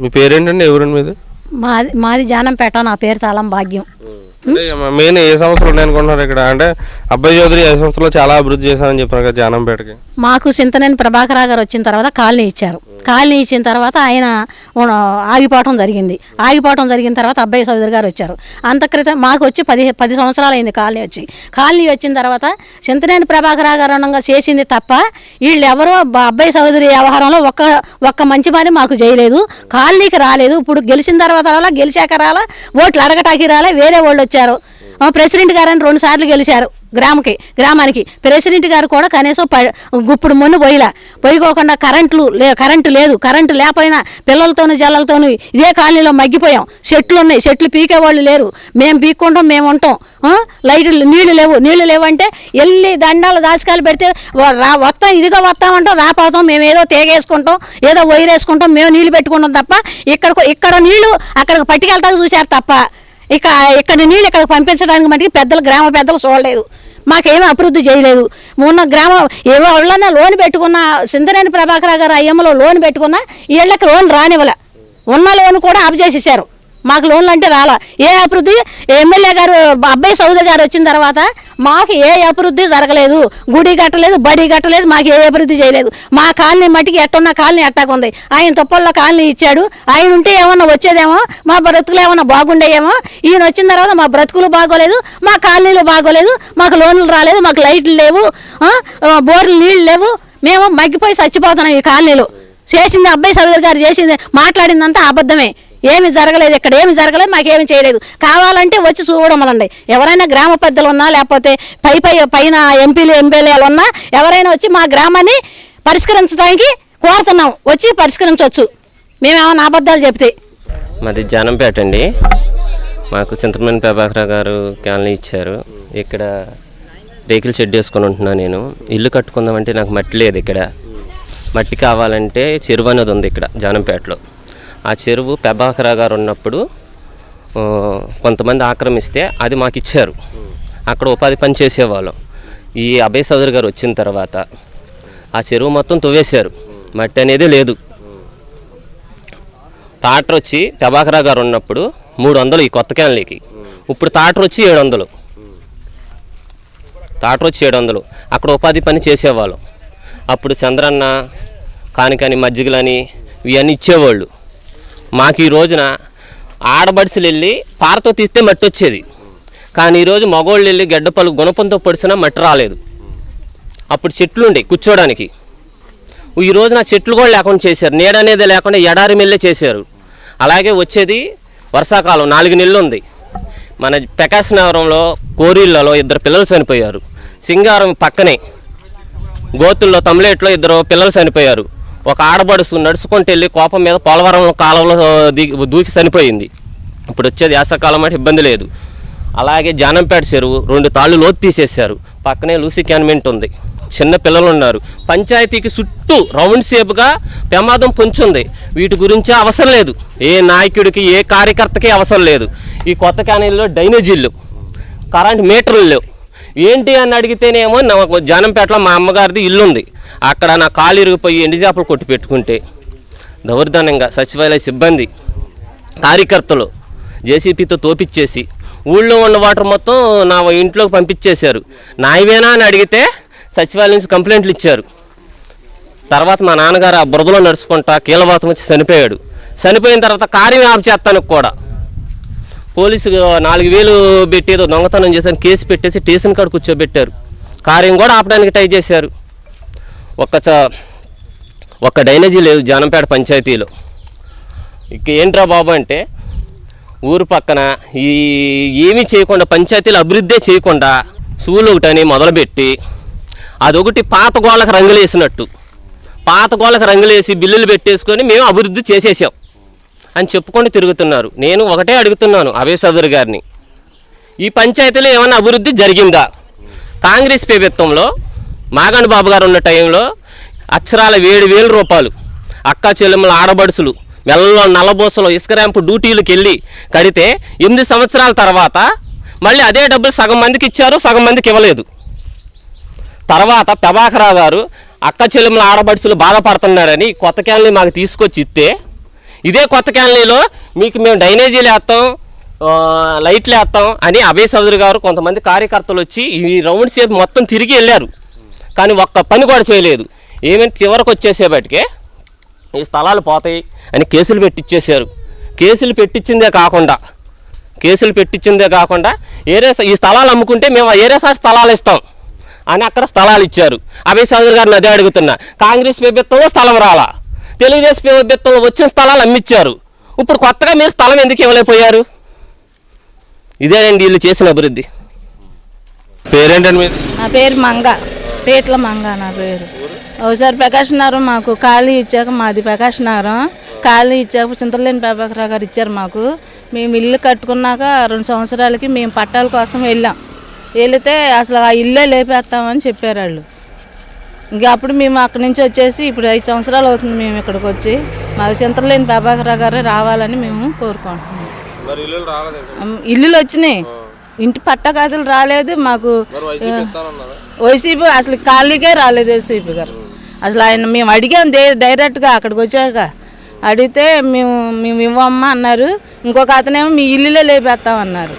మీ పేరేంటండి ఎవరండి మీది? మాది మాది జానంపేట నా పేరు తాళం భాగ్యం. మెయిన్ ఏ సంస్థలు ఉన్నాయనుకుంటున్నారు ఇక్కడ? అంటే అబ్బాయి చౌదరి ఏ సంస్థలో చాలా అభివృద్ధి చేశారని చెప్పారు కదా జానంపేటకి. మాకు చింతనేని ప్రభాకర్ గారు వచ్చిన తర్వాత కాలనీ ఇచ్చారు. కాలనీ ఇచ్చిన తర్వాత ఆయన ఆగిపోవటం జరిగింది. ఆగిపోవటం జరిగిన తర్వాత అబ్బాయి చౌదరి గారు వచ్చారు. అంత క్రితం మాకు వచ్చి పది పది సంవత్సరాలు అయింది కాలనీ వచ్చి. కాలనీ వచ్చిన తర్వాత చింతనేని ప్రభాకర్ గారు అనంగా చేసింది తప్ప వీళ్ళు ఎవరో అబ్బాయి చౌదరి వ్యవహారంలో ఒక్క ఒక్క మంచి పని మాకు చేయలేదు. కాలనీకి రాలేదు. ఇప్పుడు గెలిచిన తర్వాత రాలా గెలిచాక రాలా ఓట్లు అడగటానికి రాలే వేరే వాళ్ళు వచ్చారు. ప్రెసిడెంట్ గారని రెండు సార్లు గెలిచారు. గ్రామకి గ్రామానికి. ప్రెసిడెంట్ గారు కూడా కనీసం ప గుప్పుడు మొన్ను పోయిలా. పోయికోకుండా కరెంట్లు లే కరెంటు లేదు. కరెంటు లేకపోయినా పిల్లలతోనూ జల్లలతోనూ ఇదే కాలనీలో మగ్గిపోయాం. చెట్లు ఉన్నాయి. చెట్లు పీకే వాళ్ళు లేరు. మేము పీక్కుంటాం మేము ఉంటాం. లైట్లు నీళ్ళు లేవు. నీళ్ళు లేవంటే వెళ్ళి దండాలు దాచికాయలు పెడితే రా వస్తాం ఇదిగా వస్తామంటాం రాపోతాం. మేము ఏదో తేగేసుకుంటాం ఏదో వైరేసుకుంటాం మేము నీళ్ళు పెట్టుకుంటాం తప్ప ఇక్కడ ఇక్కడ నీళ్ళు అక్కడికి పట్టుకెళ్తాక చూశారు తప్ప. ఇక ఇక్కడ నీళ్ళు ఇక్కడికి పంపించడానికి మటుకు పెద్దలు గ్రామ పెద్దలు చూడలేదు. మాకేమీ అభివృద్ధి చేయలేదు. మొన్న గ్రామం ఏవో వాళ్ళన్నా లోన్ పెట్టుకున్న సింధనేని ప్రభాకర్ గారు అయ్యమ్మలో లోన్ పెట్టుకున్న వీళ్ళకి లోన్ రానివ్వలే. ఉన్న లోన్ కూడా ఆపు చేసేసారు. మాకు లోన్లు అంటే రాలా. ఏ అభివృద్ధి? ఎమ్మెల్యే గారు అబ్బాయి సౌదరి గారు వచ్చిన తర్వాత మాకు ఏ అభివృద్ధి జరగలేదు. గుడి కట్టలేదు బడి కట్టలేదు మాకు ఏ అభివృద్ధి చేయలేదు. మా కాలనీ మట్టికి ఎట్టున్న కాలనీ ఎట్టాకుంది ఆయన తొప్పల్లో కాలనీ ఇచ్చాడు. ఆయన ఉంటే ఏమన్నా వచ్చేదేమో? మా బ్రతుకులు ఏమన్నా బాగుండేయేమో? ఈయన వచ్చిన తర్వాత మా బ్రతుకులు బాగోలేదు మా కాలనీలు బాగోలేదు మాకు లోన్లు రాలేదు మాకు లైట్లు లేవు బోర్లు నీళ్ళు లేవు. మేము మగ్గిపోయి చచ్చిపోతున్నాం ఈ కాలనీలో. చేసింది అబ్బాయి సోదరి గారు చేసింది మాట్లాడిందంతా అబద్ధమే. ఏమి జరగలేదు ఇక్కడ ఏమి జరగలేదు మాకేమి చేయలేదు. కావాలంటే వచ్చి చూడమలండి ఎవరైనా గ్రామ పెద్దలు ఉన్నా లేకపోతే పై పై పైన ఎంపీలు ఎమ్మెల్యేలు ఉన్నా ఎవరైనా వచ్చి మా గ్రామాన్ని పరిష్కరించడానికి కోరుతున్నాం. వచ్చి పరిష్కరించవచ్చు. మేమేమైనా అబద్ధాలు చెప్తే? మాది జానంపేట అండి. మాకు చింతమణి ప్రభాకర్ గారు క్యాన్లు ఇచ్చారు. ఇక్కడ రేకులు షెడ్ వేసుకొని ఉంటున్నాను నేను. ఇల్లు కట్టుకుందామంటే నాకు మట్టి లేదు ఇక్కడ. మట్టి కావాలంటే చెరువు అనేది ఉంది ఇక్కడ జానంపేటలో. ఆ చెరువు పెబాకరా గారు ఉన్నప్పుడు కొంతమంది ఆక్రమిస్తే అది మాకు ఇచ్చారు. అక్కడ ఉపాధి పని చేసేవాళ్ళం. ఈ అభయ్ చౌదరి గారు వచ్చిన తర్వాత ఆ చెరువు మొత్తం తవ్వేశారు. మట్టి అనేది లేదు. టాటర్ వచ్చి ప్రభాకరా గారు ఉన్నప్పుడు మూడు వందలు ఈ కొత్త క్యాన్లకి ఇప్పుడు టాటర్ వచ్చి ఏడు వందలు టాటర్ వచ్చి ఏడు వందలు అక్కడ ఉపాధి పని చేసేవాళ్ళం. అప్పుడు చంద్రన్న కానికని మజ్జిగలని ఇవన్నీ ఇచ్చేవాళ్ళు. మాకు ఈ రోజున ఆడబడిసలు వెళ్ళి పారతో తీస్తే మట్టి వచ్చేది కానీ ఈరోజు మగోళ్ళు వెళ్ళి గడ్డపలు గుణపంతో పొడిచినా మట్టి రాలేదు. అప్పుడు చెట్లు ఉండే కూర్చోడానికి. ఈ రోజున చెట్లు కూడా లేకుండా చేశారు. నీడ అనేది లేకుండా ఎడారి మెల్లే చేశారు. అలాగే వచ్చేది వర్షాకాలం నాలుగు నెలలు ఉంది మన ప్రకాశనగరంలో నగరంలో ఇద్దరు పిల్లలు చనిపోయారు. సింగారం పక్కనే గోతుల్లో తమిళేట్లో ఇద్దరు పిల్లలు చనిపోయారు. ఒక ఆడబడుసు నడుచుకుంటూ వెళ్ళి కోపం మీద పోలవరం కాలంలో దిగి దూకి చనిపోయింది. ఇప్పుడు వచ్చేది వేసవకాలం అంటే ఇబ్బంది లేదు. అలాగే జానంపేట చెరువు రెండు తాళ్ళు లోతు తీసేశారు. పక్కనే లూసి క్యాన్మెంట్ ఉంది. చిన్న పిల్లలు ఉన్నారు. పంచాయతీకి చుట్టూ రౌండ్ షేప్గా ప్రమాదం పొంచుంది. వీటి గురించి అవసరం లేదు. ఏ నాయకుడికి ఏ కార్యకర్తకి అవసరం లేదు. ఈ కొత్త క్యానీల్లో డైనేజీలు కరెంట్ మీటర్లు లేవు. ఏంటి అని అడిగితేనేమో జానంపేటలో మా అమ్మగారిది ఇల్లు ఉంది అక్కడ నా కాలు ఇరిగిపోయి ఎండి చేపలు కొట్టి పెట్టుకుంటే దౌర్జన్యంగా సచివాలయ సిబ్బంది కార్యకర్తలు జేసీపీతో తోపిచ్చేసి ఊళ్ళో ఉన్న వాటర్ మొత్తం నా ఇంట్లోకి పంపించేశారు. నాయవేనా అని అడిగితే సచివాలయం నుంచి కంప్లైంట్లు ఇచ్చారు. తర్వాత మా నాన్నగారు ఆ బురదలో నడుచుకుంటా కీలవాతం వచ్చి చనిపోయాడు. చనిపోయిన తర్వాత కార్యం ఆపు చేస్తానికి కూడా. పోలీసు నాలుగు వేలు పెట్టేదో దొంగతనం చేశాను కేసు పెట్టేసి స్టేషన్ కాడ కూర్చోబెట్టారు. కార్యం కూడా ఆపడానికి ట్రై చేశారు. ఒక్క ఒక్క డైనేజీ లేదు జానంపేట పంచాయతీలో. ఇక ఏంట్రా బాబు అంటే ఊరు పక్కన ఈ ఏమీ చేయకుండా పంచాయతీలు అభివృద్ధి చేయకుండా సూలు ఒకటని మొదలుపెట్టి అదొకటి పాత గోళ్ళకి రంగులేసినట్టు పాత గోళ్ళకి రంగులేసి బిల్లులు పెట్టేసుకొని మేము అభివృద్ధి చేసేసాం అని చెప్పుకొని తిరుగుతున్నారు. నేను ఒకటే అడుగుతున్నాను అభయ చౌదరి గారిని. ఈ పంచాయతీలో ఏమైనా అభివృద్ధి జరిగిందా? కాంగ్రెస్ ప్రభుత్వంలో మాగండి బాబు గారు ఉన్న టైంలో అక్షరాల ఏడు వేల రూపాయలు అక్క చెల్లెమ్మల ఆడబడుసులు మెల్లలో నల్లబోసలో ఇసుక ర్యాంపు డ్యూటీలకు వెళ్ళి కడితే ఎనిమిది సంవత్సరాల తర్వాత మళ్ళీ అదే డబ్బులు సగం మందికి ఇచ్చారు సగం మందికి ఇవ్వలేదు. తర్వాత ప్రభాకరావు గారు అక్క చెల్లెమ్మల ఆడబడుసులు బాధపడుతున్నారని కొత్త క్యాన్లీ మాకు తీసుకొచ్చి ఇస్తే ఇదే కొత్త క్యాన్లీలో మీకు మేము డైనేజీలు వేస్తాం లైట్లు వేస్తాం అని అభయ్ చౌదరి గారు కొంతమంది కార్యకర్తలు వచ్చి ఈ రౌండ్ షేప్ మొత్తం తిరిగి వెళ్ళారు. కానీ ఒక్క పని కూడా చేయలేదు. ఏమైనా చివరికి వచ్చేసేపటికే ఈ స్థలాలు పోతాయి అని కేసులు పెట్టించేశారు కేసులు పెట్టించిందే కాకుండా కేసులు పెట్టించిందే కాకుండా ఏరే ఈ స్థలాలు అమ్ముకుంటే మేము ఆ ఏరే సార్ స్థలాలు ఇస్తాం అని అక్కడ స్థలాలు ఇచ్చారు. అభయ్ చౌదరి గారిని అదే అడుగుతున్నా. కాంగ్రెస్ ప్రభుత్వంలో స్థలం రాలా. తెలుగుదేశం ప్రభుత్వంలో వచ్చిన స్థలాలు అమ్మిచ్చారు. ఇప్పుడు కొత్తగా మీరు స్థలం ఎందుకు ఇవ్వలేకపోయారు? ఇదేనండి వీళ్ళు చేసిన అభివృద్ధి. పేరేంటండి మీది? నా పేరు మంగ. పేట్ల మంగ నా పేరు. ఒకసారి ప్రకాష్ నగరం మాకు ఖాళీ ఇచ్చాక మాది ప్రకాష్ నగరం ఖాళీ ఇచ్చాక చింతలేని ప్రభాకర్ గారు ఇచ్చారు మాకు. మేము ఇల్లు కట్టుకున్నాక రెండు సంవత్సరాలకి మేము పట్టాల కోసం వెళ్ళాం. వెళితే అసలు ఆ ఇల్లే లేపేస్తామని చెప్పారు వాళ్ళు. ఇంకా అప్పుడు మేము అక్కడి నుంచి వచ్చేసి ఇప్పుడు ఐదు సంవత్సరాలు అవుతుంది మేము ఇక్కడికి వచ్చి. మాకు చింతలేని ప్రభాకర్ గారే రావాలని మేము కోరుకుంటున్నాం. ఇల్లులు వచ్చినాయి. ఇంటి పట్టకాదులు రాలేదు మాకు. వైసీపీ అసలు ఖాళీకే రాలేదు వైసీపీ గారు. అసలు ఆయన మేము అడిగాం దే డైరెక్ట్గా అక్కడికి వచ్చాక. అడిగితే మేము మేము ఇవ్వమ్మా అన్నారు. ఇంకొక అతనేమో మీ ఇల్లులే లేపేస్తామన్నారు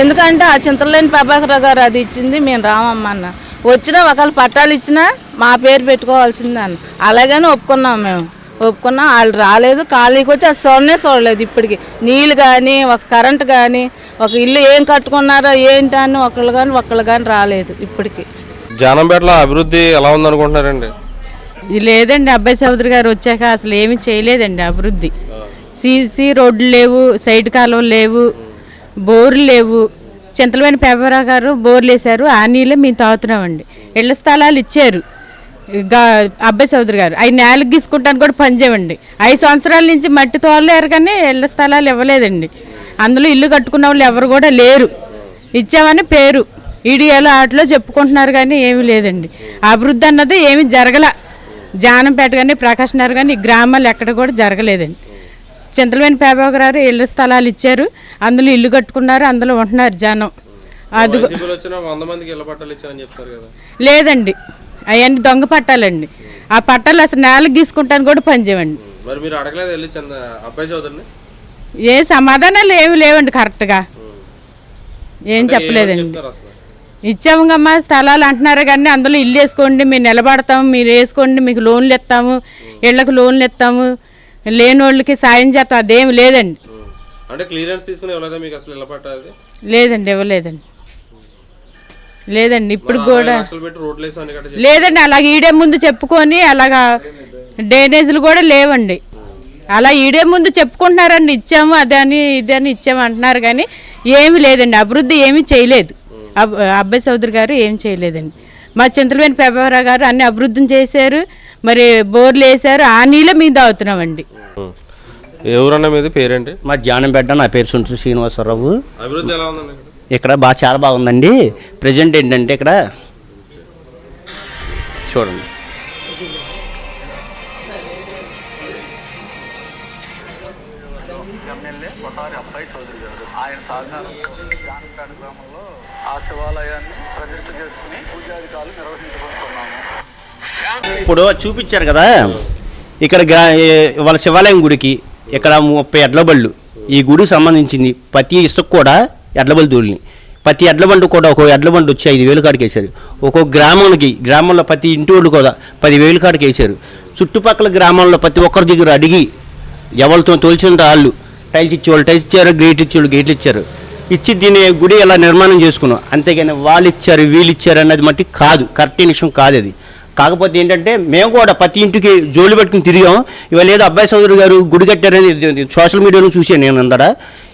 ఎందుకంటే ఆ చింతలేని ప్రభాకర్ గారు అది ఇచ్చింది మేము రామమ్మ అన్న. వచ్చినా ఒకవేళ పట్టాలు ఇచ్చినా మా పేరు పెట్టుకోవాల్సిందే అన్న. అలాగని ఒప్పుకున్నాం మేము. ఒప్పుకున్నాం వాళ్ళు రాలేదు ఖాళీకి వచ్చి అది చూడనే చూడలేదు ఇప్పటికి. నీళ్ళు కానీ ఒక కరెంట్ కానీ ఒక ఇల్లు ఏం కట్టుకున్నారో ఏంటి అని ఒకళ్ళు కానీ ఒకళ్ళు కానీ రాలేదు ఇప్పటికి. జానంపేటలో అభివృద్ధి ఎలా ఉందనుకుంటున్నారండి? ఇది లేదండి అబ్బాయి చౌదరి గారు వచ్చాక అసలు ఏమీ చేయలేదండి అభివృద్ధి. సీసీ రోడ్లు లేవు సైడ్ కాలువలు లేవు బోర్లు లేవు. చింతలమైన పేపరా గారు బోర్లు వేశారు ఆ నీళ్ళే మేము తాగుతున్నామండి. ఇళ్ళ స్థలాలు ఇచ్చారు. అబ్బాయి చౌదరి గారు. అవి నేలకు గీసుకుంటాను కూడా పనిచేయండి ఐదు సంవత్సరాల నుంచి మట్టి తోలలేరు కానీ ఇళ్ళ స్థలాలు ఇవ్వలేదండి. అందులో ఇల్లు కట్టుకున్న వాళ్ళు ఎవరు కూడా లేరు. ఇచ్చామని పేరు. ఈడియాలో ఆటలో చెప్పుకుంటున్నారు కానీ ఏమీ లేదండి. అభివృద్ధి అన్నది ఏమీ జరగల. జానంపేట కానీ ప్రకాష్ నగర్ కానీ గ్రామాలు ఎక్కడ కూడా జరగలేదండి. చింతలమైన పేపగారు ఇళ్ళ స్థలాలు ఇచ్చారు. అందులో ఇల్లు కట్టుకున్నారు అందులో ఉంటున్నారు జనం. అది లేదండి. అవన్నీ దొంగ పట్టాలండి. ఆ పట్టాలు అసలు నేలకు గీసుకుంటాను కూడా పనిచేయండి మరి మీరు అడగలేదు వెళ్ళి అబ్బాయి ఏ సమాధానాలు ఏమి లేవండి కరెక్ట్గా. ఏం చెప్పలేదండి. ఇచ్చాముగమ్మా స్థలాలు అంటున్నారు కానీ అందులో ఇల్లు వేసుకోండి మేము నిలబడతాము మీరు వేసుకోండి మీకు లోన్లు ఇస్తాము ఇళ్ళకి లోన్లు ఇస్తాము లేని వాళ్ళకి సాయం చేస్తాం అదేమి లేదండి. ఉం. అంటే క్లియరెన్స్ తీసుకుని ఇవ్వలేదా మీకు అసలు ఇళ్ళ పట్ట అది లేదండి ఇవ్వలేదండి. లేదండి ఇప్పుడు కూడా లేదండి అలాగ ఈడే ముందు చెప్పుకొని అలాగా డ్రైనేజీలు కూడా లేవండి. అలా ఈడే ముందు చెప్పుకుంటున్నారండి ఇచ్చాము అదే అని ఇదే అని ఇచ్చాము అంటున్నారు కానీ ఏమీ లేదండి. అభివృద్ధి ఏమీ చేయలేదు. అబ్- అబ్బాయి చౌదరి గారు ఏం చేయలేదండి. మా చింతలవేని పెబ్బరావు గారు అన్ని అభివృద్ధిని చేశారు. మరి బోర్లు వేశారు. ఆ నీళ్ళే మీద అవుతున్నామండి. ఊరన్నా మీది పేరేంటి? మా జానంపేట నా పేరు సుంటు శ్రీనివాసరావు. అభివృద్ధి ఎలా ఉందండి? ఇక్కడ ఇక్కడ బాగా చాలా బాగుందండి. ప్రజెంట్ ఏంటంటే ఇక్కడ చూడండి. ఎమ్మెల్యే కొటారి అబ్బాయి చౌదరి గారు. ఆయన సహకారంతో జానకాడు గ్రామంలో ఆ శివాలయాన్ని ప్రతిష్ఠ చేసుకుని పూజాధికారులు నిర్వహించుకుంటున్నాము. ఇప్పుడు చూపించారు కదా ఇక్కడ వాళ్ళ శివాలయం గుడికి ఇక్కడ ముప్పై ఎడ్లబళ్ళు ఈ గుడికి సంబంధించింది ప్రతి ఇసుక కూడా ఎడ్లబళ్ళు దూలిని ప్రతి ఎడ్లబండు కూడా ఒక ఎడ్లబండు వచ్చి ఐదు వేలు కాడికి వేశారు. ఒక్కొక్క గ్రామానికి గ్రామంలో ప్రతి ఇంటి వాళ్ళు కూడా పదివేలు కాడికి వేశారు. చుట్టుపక్కల గ్రామాల్లో ప్రతి ఒక్కరి దగ్గర అడిగి ఎవరితో తోల్చిన వాళ్ళు టైల్స్ ఇచ్చేవాళ్ళు టైల్స్ ఇచ్చారు గేట్ ఇచ్చేవాళ్ళు గేట్లు ఇచ్చారు. ఇచ్చి దీన్ని గుడి ఎలా నిర్మాణం చేసుకున్నాం? అంతేగాని వాళ్ళు ఇచ్చారు వీళ్ళు ఇచ్చారు అన్నది మట్టి కాదు కరెక్ట్ విషయం కాదు అది. కాకపోతే ఏంటంటే మేము కూడా ప్రతి ఇంటికి జోలు పెట్టుకుని తిరిగాం. ఇవాళ ఏదో అబ్బాయి చౌదరి గారు గుడి కట్టారని సోషల్ మీడియాలో చూశాను నేను అందడా.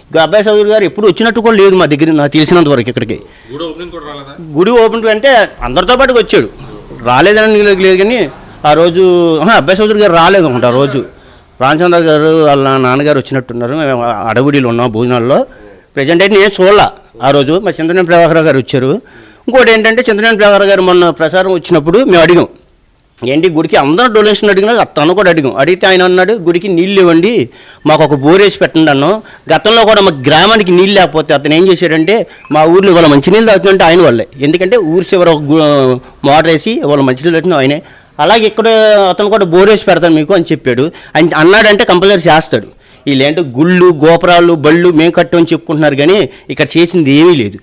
ఇక అబ్బాయి చౌదరి గారు ఎప్పుడు వచ్చినట్టు కూడా లేదు మా దగ్గర నాకు తెలిసినంత వరకు ఇక్కడికి. గుడి ఓపెన్ అంటే అందరితో పాటుగా వచ్చాడు. రాలేదని లేదు కానీ ఆ రోజు అబ్బాయి చౌదరి గారు రాలేదు అనుకుంటా ఆ రోజు. రామచంద్ర గారు వాళ్ళ నాన్నగారు వచ్చినట్టున్నారు. మేము అడవుడిలో ఉన్నాం భోజనాల్లో. ప్రజెంట్ అయితే నేను చూడాల ఆ రోజు. మా చంద్రనేని ప్రభాకర్ గారు వచ్చారు. ఇంకోటి ఏంటంటే చంద్రనేని ప్రభాకర్ గారు మొన్న ప్రసారం వచ్చినప్పుడు మేము అడిగాం. ఏంటి గుడికి అందరం డొనేషన్ అడిగినా తను కూడా అడిగాం. అడిగితే ఆయన అన్నాడు గుడికి నీళ్ళు ఇవ్వండి మాకు ఒక బోరేసి పెట్టండి అన్నాం. గతంలో కూడా మా గ్రామానికి నీళ్ళు లేకపోతే అతను ఏం చేశాడంటే మా ఊర్లో ఇవాళ మంచినీళ్ళు తాగుతుందంటే ఆయన వాళ్ళే ఎందుకంటే ఊరి చివర ఒక గు- మోటార్ వేసి వాళ్ళ మంచినీళ్ళు తాగుతున్న ఆయనే. అలాగే ఇక్కడ అతను కూడా బోరేసి పెడతాను మీకు అని చెప్పాడు. ఆయన అన్నాడంటే కంపల్సరీ చేస్తాడు. వీళ్ళేంటో గుళ్ళు గోపురాలు బళ్ళు మేము కట్టమని చెప్పుకుంటున్నారు కానీ ఇక్కడ చేసింది ఏమీ లేదు.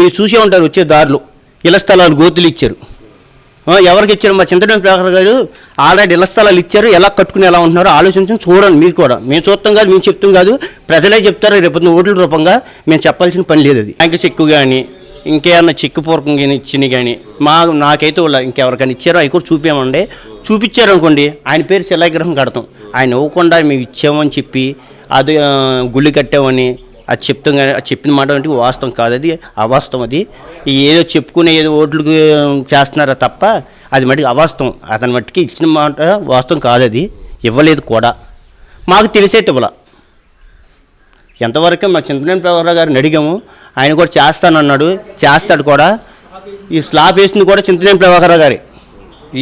మీరు చూసే ఉంటారు వచ్చే దారిలో. ఇళ్ళ స్థలాలు గోతులు ఇచ్చారు. ఎవరికి ఇచ్చారు? మా చింతడం ప్రకారం గారు ఆల్రెడీ ఇళ్ళ స్థలాలు ఇచ్చారు. ఎలా కట్టుకుని ఎలా ఉంటున్నారో ఆలోచించి చూడండి మీరు కూడా. మేము చూస్తాం కాదు మేము చెప్తాం కాదు. ప్రజలే చెప్తారు. రేపు ఓట్ల రూపంగా మేము చెప్పాల్సిన పని లేదు అది. బ్యాంకు ఎక్కువ కానీ ఇంకేమన్నా చెక్కు పూర్వకంగా ఇచ్చినవి కానీ మా నాకైతే వాళ్ళ ఇంకెవరికైనా ఇచ్చారో అవి కూడా చూపామండి చూపించారు అనుకోండి ఆయన పేరు శిలాగ్రహం కడతాం. ఆయన ఇవ్వకుండా మేము ఇచ్చామని చెప్పి అది గుళ్ళు కట్టామని అది చెప్తాం కానీ అది చెప్పిన మాట అంటే వాస్తవం కాదు అది అవాస్తవం అది. ఏదో చెప్పుకునే ఏదో ఓట్లకు చేస్తున్నారా తప్ప అది మటుకు అవాస్తవం. అతని మట్టుకి ఇచ్చిన మాట వాస్తవం కాదు అది ఇవ్వలేదు కూడా. మాకు తెలిసేది ఇవ్వాల ఎంతవరకు మా చంద్రబాబు ప్రభాకర్ గారిని అడిగాము ఆయన కూడా చేస్తానన్నాడు చేస్తాడు కూడా. ఈ స్లాబ్ వేసింది కూడా చింతనేని ప్రభాకర్ గారి.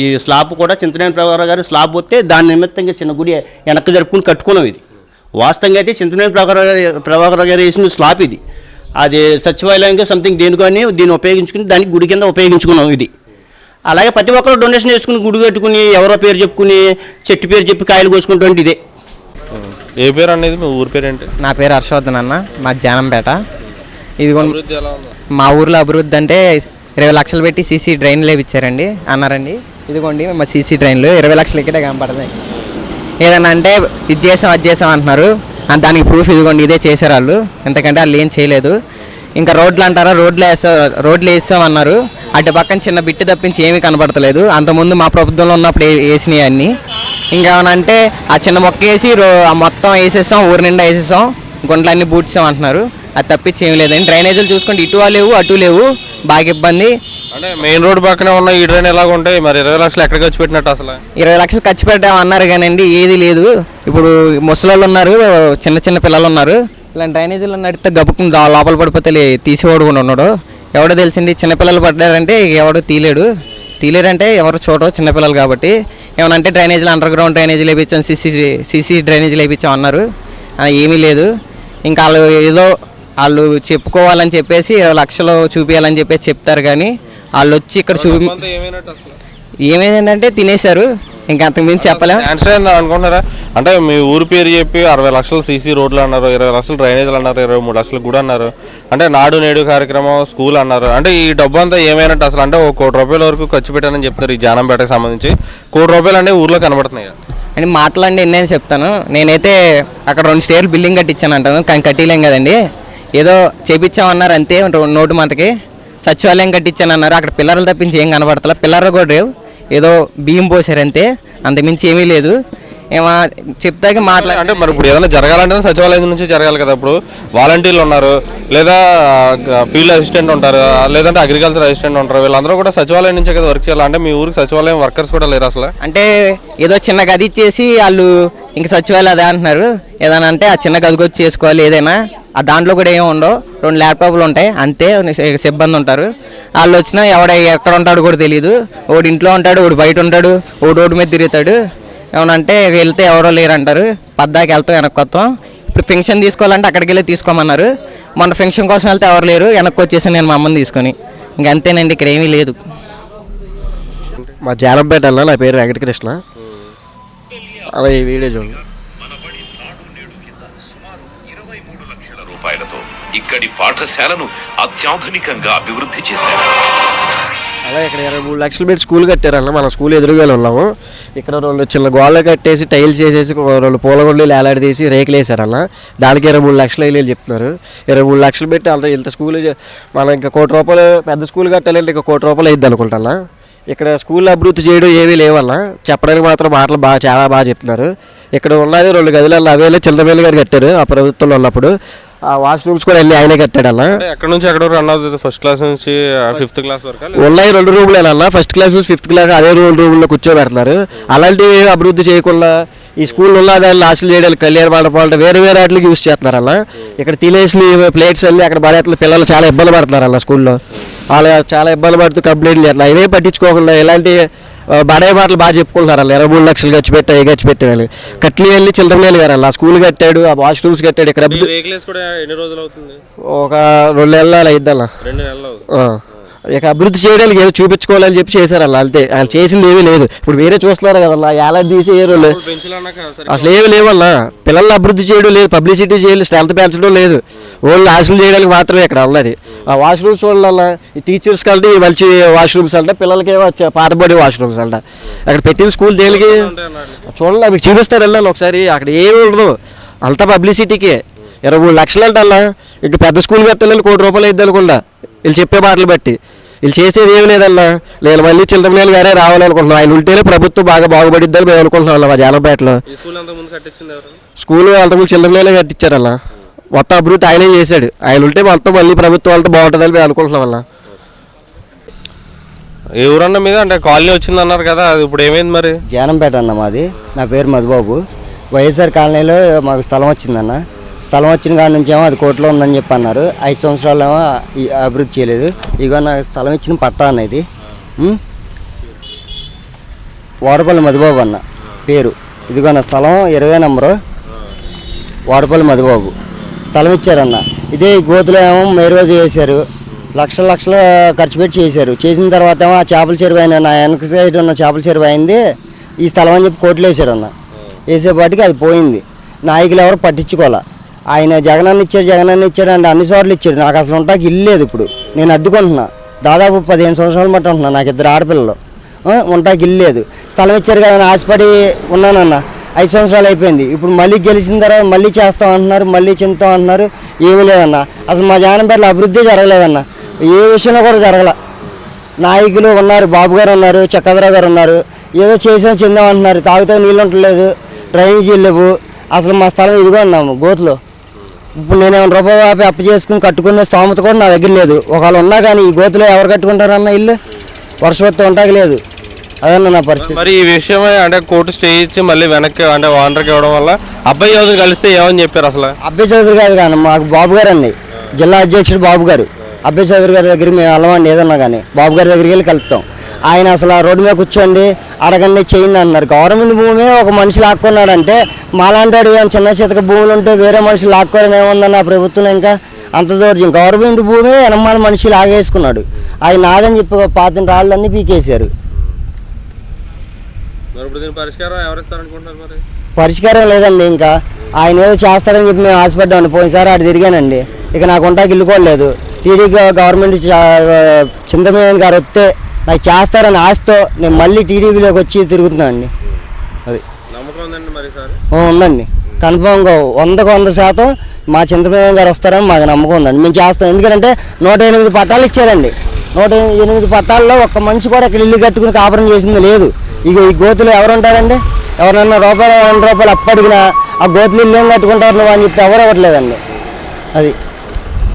ఈ స్లాబ్ కూడా చింతనేని ప్రభాకర్ గారు స్లాబ్ వస్తే దాని నిమిత్తంగా చిన్న గుడి వెనక్కి జరుపుకుని కట్టుకున్నాం ఇది. వాస్తవంగా అయితే చింతనేని ప్రభాకర్ గారి ప్రభాకర్ గారు వేసిన స్లాబ్ ఇది. అది సచివాలయంగా సంథింగ్ దేనికో దీన్ని ఉపయోగించుకుని దానికి గుడి కింద ఉపయోగించుకున్నాం ఇది. అలాగే ప్రతి ఒక్కరు డొనేషన్ చేసుకుని గుడి కట్టుకుని ఎవరో పేరు చెప్పుకుని చెట్టు పేరు చెప్పి కాయలు కోసుకుంటుంది ఇదే. ఏ పేరు అనేది మీ ఊరి పేరు ఏంటి నా పేరు హర్షవర్ధన్ అన్న. మా జానంపేట. ఇదిగో అభివృద్ధి ఎలా ఉంది? మా ఊర్లో అభివృద్ధి అంటే ఇరవై లక్షలు పెట్టి సీసీ డ్రైన్లు వేయించారండి అన్నారండి. ఇదిగోండి మా సీసీ డ్రైన్లు ఇరవై లక్షలు ఇక్కడే కనపడతాయి ఏదన్నా అంటే ఇది చేసాం అది చేసాం అంటున్నారు. దానికి ప్రూఫ్ ఇదిగోండి ఇదే చేశారు వాళ్ళు. ఎంతకంటే వాళ్ళు ఏం చేయలేదు. ఇంకా రోడ్లు అంటారా? రోడ్లు వేసా రోడ్లు వేస్తాం అన్నారు అటు పక్కన చిన్న బిట్టు తప్పించి ఏమీ కనపడతలేదు. అంతకుముందు మా ప్రభుత్వంలో ఉన్నప్పుడు వేసినాయి అన్నీ. ఇంకేమనంటే ఆ చిన్న మొక్క వేసి మొత్తం వేసేసాం ఊరి నిండా వేసేసాం గుంటలన్నీ బూడ్చాం అంటున్నారు. అది తప్పించి ఏం లేదండి. డ్రైనేజీలు చూసుకుంటే ఇటు లేవు అటు లేవు బాగా ఇబ్బంది. అంటే మెయిన్ రోడ్ పక్కనే ఉన్న ఈ డ్రైన్ ఎలాగ ఉంటాయి మరి ఇరవై లక్షలు ఎక్కడికి వచ్చి పెట్టినట్టు అసలు? ఇరవై లక్షలు ఖర్చు పెట్టాం అన్నారు కానండి ఏది లేదు. ఇప్పుడు ముసలోళ్ళు ఉన్నారు చిన్న చిన్న పిల్లలు ఉన్నారు. ఇలాంటి డ్రైనేజీలు నడితే గబుకుని లోపల పడిపోతే తీసేవాడు కూడా ఉన్నాడు. ఎవడో తెలిసింది చిన్నపిల్లలు పడ్డారంటే ఎవడు తీలేడు. తీలేరంటే ఎవరు చూడరు చిన్నపిల్లలు కాబట్టి. ఏమనంటే డ్రైనేజీలు అండర్ గ్రౌండ్ డ్రైనేజీలు వేయించాం సిసి సిసి డ్రైనేజీలు వేయించాం అన్నారు. ఏమీ లేదు. ఇంకా వాళ్ళు ఏదో వాళ్ళు చెప్పుకోవాలని చెప్పేసి ఇరవై లక్షలు చూపించాలని చెప్పేసి చెప్తారు కానీ వాళ్ళు వచ్చి ఇక్కడ చూపి ఏమైందంటే తినేశారు. ఇంకా అంతకుమించి చెప్పలేం. ఛాన్స్ అయిందా అనుకుంటున్నారా? అంటే మీ ఊరి పేరు చెప్పి అరవై లక్షలు సీసీ రోడ్లు అన్నారు ఇరవై లక్షలు డ్రైనేజీలు అన్నారు ఇరవై మూడు లక్షలు గుడి అన్నారు. అంటే నాడు నేడు కార్యక్రమం స్కూల్ అన్నారు. అంటే ఈ డబ్బు అంతా ఏమైనట్టు అసలు? అంటే ఒక కోటి రూపాయల వరకు ఖర్చు పెట్టానని చెప్తారు ఈ జానంపేటకి సంబంధించి. కోటి రూపాయలు అంటే ఊర్లో కనబడుతున్నాయి. అని మాట్లాడి ఎన్నైనా చెప్తాను. నేనైతే అక్కడ రెండు స్టేర్లు బిల్డింగ్ కట్టించాను అంటాను కానీ కట్టిలేం కదండి. ఏదో చేపించామన్నారు అంతే నోటు మంతకి సచివాలయం కట్టించాను అన్నారు అక్కడ పిల్లర్లు తప్పించి ఏం కనబడతలే. పిల్లర్లు కూడా లేవు. ఏదో బియ్యం పోసారు అంతే అంతమించి ఏమీ లేదు. ఏమా చెప్తాక మాట్లా అంటే మరి ఇప్పుడు ఏదైనా జరగాలంటే సచివాలయం నుంచి జరగాలి కదా ఇప్పుడు. వాలంటీర్లు ఉన్నారు లేదా ఫీల్డ్ అసిస్టెంట్ ఉంటారు లేదంటే అగ్రికల్చర్ అసిస్టెంట్ ఉంటారు వీళ్ళందరూ కూడా సచివాలయం నుంచే కదా వర్క్ చేయాలి? అంటే మీ ఊరికి సచివాలయం వర్కర్స్ కూడా లేరు అసలు? అంటే ఏదో చిన్న గది ఇచ్చేసి వాళ్ళు ఇంక సచివాలయం అదే అంటున్నారు. ఏదైనా అంటే ఆ చిన్న గదికి వచ్చి చేసుకోవాలి ఏదైనా. దాంట్లో కూడా ఏమి ఉండవు. రెండు ల్యాప్టాప్లు ఉంటాయి. అంతే సిబ్బంది ఉంటారు. వాళ్ళు వచ్చినా ఎవడ ఎక్కడ ఉంటాడు కూడా తెలియదు ఒకడు ఇంట్లో ఉంటాడు ఒకడు బయట ఉంటాడు ఒకడు రోడ్డు మీద తిరుగుతాడు. ఏమనంటే వెళ్తే ఎవరో లేరు అంటారు పద్దాకి వెళ్తాం వెనక్కి వస్తాం ఇప్పుడు ఫెన్షన్ తీసుకోవాలంటే అక్కడికి వెళ్ళి తీసుకోమన్నారు. మొన్న ఫెన్షన్ కోసం వెళ్తే ఎవరు లేరు. వెనక్కి వచ్చేసాను నేను మా అమ్మని తీసుకొని. ఇంక అంతేనండి ఇక్కడ ఏమీ లేదు. మా జానంపేట అన్న నా పేరు వెంకటకృష్ణ. అలా ఈ వీడియో చూడండి. ఇక్కడి పాఠశాలను అత్యాధునికంగా అభివృద్ధి చేశారు. అలా ఇక్కడ ఇరవై మూడు లక్షలు పెట్టి స్కూల్ కట్టారన్న మన స్కూల్ ఎదురుగా ఉన్నాము. ఇక్కడ రెండు చిన్న గోళ్ళు కట్టేసి టైల్స్ వేసేసి రెండు పూలగొండలు వేలాడదీసి రేకులు వేసారన్న దానికి ఇరవై మూడు లక్షలు వెళ్ళి చెప్తున్నారు. ఇరవై మూడు లక్షలు పెట్టి అంత ఇంత స్కూల్ మనం ఇంకా కోటి రూపాయలు పెద్ద స్కూల్ కట్టాలంటే ఇంకా కోటి రూపాయలు అయింది అనుకుంటాను ఇక్కడ స్కూల్ అభివృద్ధి చేయడం ఏమీ లేవన్న. చెప్పడానికి మాత్రం మాటలు బాగా చాలా బాగా చెప్తున్నారు. ఇక్కడ ఉన్నది రెండు గదులలో అవే చిల్లరవేలు గారు కట్టారు ఆ ప్రభుత్వంలో ఉన్నప్పుడు. వాష్రూమ్స్ కూడా వెళ్ళి ఆయనే కట్టాడన్న. ఎక్కడ నుంచి ఎక్కడ రన్ అవుతుంది ఫస్ట్ క్లాస్ నుంచి ఫిఫ్త్ క్లాస్ వరకు ఉన్నాయి రెండు రూములేనన్నా ఫస్ట్ క్లాస్ నుంచి ఫిఫ్త్ క్లాస్ అదే రూమ్ రూమ్లో కూర్చోబెడుతున్నారు. అలాంటివి అభివృద్ధి చేయకుండా ఈ స్కూల్ ఉన్న దాన్ని లాస్ట్లు చేయడానికి కళ్యాణ మండపాలు వేరే వేరే వాటికి యూస్ చేస్తున్నారు అలా ఇక్కడ తినేసి ప్లేట్స్ అన్ని అక్కడ పడేస్తున్న పిల్లలు చాలా ఇబ్బంది పడుతున్నారు అలా స్కూల్లో. వాళ్ళు చాలా ఇబ్బంది పడుతూ కంప్లైంట్లు చేస్తున్నారు. ఇవే పట్టించుకోకుండా ఇలాంటి ఆ, బడే మాటలు బాగా చెప్పుకుంటున్నారు? వాళ్ళు ఇరవై మూడు లక్షలు ఖర్చు పెట్టా ఏ ఖర్చు పెట్టాలి కట్లు వెళ్ళి చిల్లరనేలు గారు ఆ స్కూల్ కట్టాడు ఆ వాష్రూమ్స్ కట్టాడు ఇక్కడ ఎన్ని రోజులు అవుతుంది? ఒక రెండు నెలలు అలా అయిద్దన్న రెండు నెలలు అవుతుంది. ఇక అభివృద్ధి చేయడానికి ఏదో చూపించుకోవాలని చెప్పి చేశారు అలా అంతే. వాళ్ళు చేసింది ఏమీ లేదు. ఇప్పుడు వేరే చూస్తున్నారు కదా అలా ఏలాంటి తీసి ఏ రోజు అసలు ఏమి లేవన్నా. పిల్లల్ని అభివృద్ధి చేయడం లేదు పబ్లిసిటీ చేయలేదు స్ట్రెంత్ పెంచడం లేదు. ఓన్లీ హాస్టల్ చేయడానికి మాత్రమే ఇక్కడ ఉన్నది. ఆ వాష్రూమ్స్ ఈ టీచర్స్ కలిసి మంచి వాష్రూమ్స్ అంట పిల్లలకి ఏమో చ- పాతబడి వాష్రూమ్స్ అంట. అక్కడ పెట్టిన స్కూల్ దేనికి? చూడండి మీకు చూపిస్తారు వెళ్ళాను ఒకసారి అక్కడ ఏమి ఉండదు. అంతా పబ్లిసిటీకే. ఇరవై మూడు లక్షలు అంటే అలా ఇంక పెద్ద స్కూల్ పెట్టాలని కోటి రూపాయలు అయింది అనుకుంటా. వీళ్ళు చెప్పే మాటలు బట్టి. వీళ్ళు చేసేది ఏమి లేదన్నా. నేను మళ్ళీ చిల్లరనేలు వేరే రావాలనుకుంటున్నాను ఆయన ఉంటేనే ప్రభుత్వం బాగా బాగుపడిద్దని మేము అనుకుంటున్నాం మా జాలపేటలో ఈ స్కూల్ స్కూల్ అంతకుముందు చిల్లరనేలే కట్టించారు అలా మొత్తం అభివృద్ధి ఆయనే చేశాడు. ఆయన ఉంటే మొత్తం మళ్ళీ ప్రభుత్వం వాళ్ళతో బాగుంటుందని మేము అనుకుంటున్నాం అలా ఏ ఊరన్న మీద అంటే కాలనీ వచ్చింది అన్నారు కదా అది ఇప్పుడు ఏమైంది మరి? జానంపేట అన్న మాది. నా పేరు మధుబాబు. వైఎస్ఆర్ కాలనీలో మాకు స్థలం వచ్చిందన్న. స్థలం వచ్చిన కాడ నుంచి ఏమో అది కోర్టులో ఉందని చెప్పి అన్నారు. ఐదు సంవత్సరాలు ఏమో అభివృద్ధి చేయలేదు. ఇగో నాకు స్థలం ఇచ్చిన పట్టా అన్న ఇది? వాడపల్లి మధుబాబు అన్న పేరు. ఇదిగో నా స్థలం ఇరవై నెంబరు. వాడపల్లి మధుబాబు. స్థలం ఇచ్చారన్న. ఇదే గోతులో ఏమో మేరువాజు చేశారు. లక్షల లక్షలు ఖర్చు పెట్టి చేశారు. చేసిన తర్వాత ఏమో ఆ చేపల చెరువు అయిన నా వెనక సైడ్ ఉన్న చేపల చెరువు అయింది. ఈ స్థలం అని చెప్పి కోట్లు వేసాడు అన్న వేసేపాటికి అది పోయింది. నాయకులు ఎవరు పట్టించుకోవాలా? ఆయన జగనన్న ఇచ్చాడు జగనన్న ఇచ్చాడు అంటే అన్ని చోట్ల ఇచ్చాడు. నాకు అసలు ఉంటాకి ఇల్లు లేదు ఇప్పుడు. నేను అద్దుకుంటున్నా. దాదాపు పదిహేను సంవత్సరాలు మట్టి ఉంటున్నా నాకు ఇద్దరు ఆడపిల్లలు. ఉంటాకి ఇల్లు లేదు. స్థలం ఇచ్చారు కదా ఆశపడి ఉన్నానన్నా. ఐదు సంవత్సరాలు అయిపోయింది. ఇప్పుడు మళ్ళీ గెలిచిన తర్వాత మళ్ళీ చేస్తాం అంటున్నారు మళ్ళీ చెందుతాం అంటున్నారు ఏమీ లేదన్న. అసలు మా జానంపేటలో అభివృద్ధి జరగలేదన్న. ఏ విషయంలో కూడా జరగల. నాయకులు ఉన్నారు బాబు గారు ఉన్నారు చక్కదరావు గారు ఉన్నారు. ఏదో చేసినా చెందాం అంటున్నారు. తాగుతా నీళ్ళు ఉండలేదు డ్రైనేజీ లేవు అసలు మా స్థలం ఇదిగో ఉన్నాము గోతులో. ఇప్పుడు నేను ఏమైనా రూపాయి ఆపి అప్పు చేసుకుని కట్టుకునే స్తోమత కూడా నా దగ్గర లేదు. ఒకవేళ ఉన్నా కానీ ఈ గోతులో ఎవరు కట్టుకుంటారన్న ఇల్లు? వర్షవత్తు ఉంటాకి లేదు. అదన్న నా పరిస్థితి. మరి ఈ విషయమే అంటే కోర్టు స్టే ఇచ్చి మళ్ళీ వెనక్కి అంటే వాండర్కి ఇవ్వడం వల్ల అబ్బాయి చౌదరి కలిస్తే ఏమని చెప్పారు అసలు? అబ్బాయి చౌదరి గారు కానీ మాకు బాబు గారు అండి. జిల్లా అధ్యక్షుడు బాబు గారు. అబ్బాయి చౌదరి గారి దగ్గర మేము వెళ్ళమండి ఏదన్నా కానీ బాబు గారి దగ్గరికి వెళ్ళి కలుపుతాం. ఆయన అసలు ఆ రోడ్డు మీద కూర్చోండి అడగండి చేయండి అన్నారు. గవర్నమెంట్ భూమి ఒక మనిషి లాక్కున్నాడంటే మాలాంటి వాడు ఏం చిన్న చితక భూములు ఉంటే వేరే మనిషి లాక్కోరని ఏముందన్న ప్రభుత్వం ఇంకా? అంత దూరం గవర్నమెంట్ భూమి ఎనమాల మనిషి లాగేసుకున్నాడు. ఆయన నాగని చెప్పి పాతిన రాళ్ళన్నీ పీకేశారు. మరి ఇప్పుడు దీని పరిష్కారం ఎవరిస్తారనుకుంటున్నారు మరి? పరిష్కారం లేదండి ఇంకా. ఆయన ఏదో చేస్తారని చెప్పి మేము ఆశపడ్డామండి పోయినసారి ఆడు తిరిగానండి. ఇక నాకు ఉంటాకి ఇల్లు కూడా లేదు. టీడీ గవర్నమెంట్ చ- చింతమనేని గారు వస్తే నాకు చేస్తారని ఆశతో నేను మళ్ళీ టీడీపీలోకి వచ్చి తిరుగుతున్నానండి అది. ఉందండి మరి సార్ ఆ, ఉందండి. కన్ఫామ్గా వందకు వంద శాతం మా చింతమనేని గారు వస్తారని మాకు నమ్మకం ఉందండి. మేము చేస్తాం. ఎందుకంటే నూట ఎనిమిది పట్టాలు ఇచ్చారండి. నూట ఎనిమిది పట్టాల్లో ఒక్క మనిషి కూడా ఇక్కడ ఇల్లు కట్టుకుని కాపురం చేసింది లేదు. ఇక ఈ గోతులు ఎవరు ఉంటారండి ఎవరన్నా రూపాయలు రెండు రూపాయలు అప్పడిగినా ఆ గోతులు ఇల్లు ఏం కట్టుకుంటారు నువ్వు అని చెప్పి ఎవరు ఇవ్వట్లేదండి. అది.